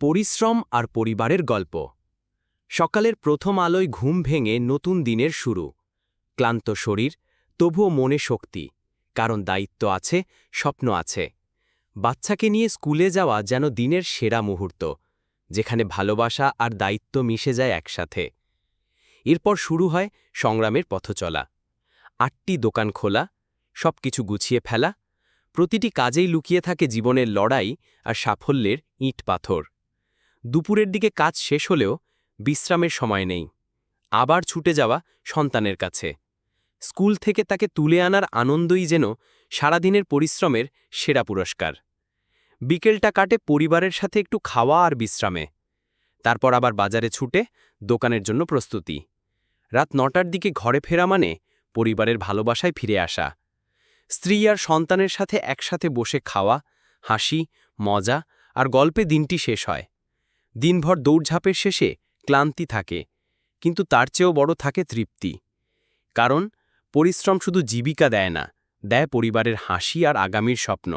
পরিশ্রম আর পরিবারের গল্প। সকালের প্রথম আলোয় ঘুম ভেঙে নতুন দিনের শুরু। ক্লান্ত শরীর, তবুও মনে শক্তি, কারণ দায়িত্ব আছে, স্বপ্ন আছে। বাচ্চাকে নিয়ে স্কুলে যাওয়া যেন দিনের সেরা মুহূর্ত, যেখানে ভালোবাসা আর দায়িত্ব মিশে যায় একসাথে। এরপর শুরু হয় সংগ্রামের পথচলা। আটটি দোকান খোলা, সবকিছু গুছিয়ে ফেলা, প্রতিটি কাজেই লুকিয়ে থাকে জীবনের লড়াই আর সাফল্যের ইট পাথর। দুপুরের দিকে কাজ শেষ হলেও বিশ্রামের সময় নেই। আবার ছুটে যাওয়া সন্তানের কাছে। স্কুল থেকে তাকে তুলে আনার আনন্দই যেন সারাদিনের পরিশ্রমের সেরা পুরস্কার। বিকেলটা কাটে পরিবারের সাথে একটু খাওয়া আর বিশ্রামে। তারপর আবার বাজারে ছুটে দোকানের জন্য প্রস্তুতি। রাত নটার দিকে ঘরে ফেরা মানে পরিবারের ভালোবাসায় ফিরে আসা। স্ত্রী আর সন্তানের সাথে একসাথে বসে খাওয়া, হাসি, মজা আর গল্পে দিনটি শেষ হয়। দিনভর দৌড়ঝাঁপের শেষে ক্লান্তি থাকে, কিন্তু তার চেয়েও বড় থাকে তৃপ্তি। কারণ, পরিশ্রম শুধু জীবিকা দেয় না, দেয় পরিবারের হাসি আর আগামীর স্বপ্ন।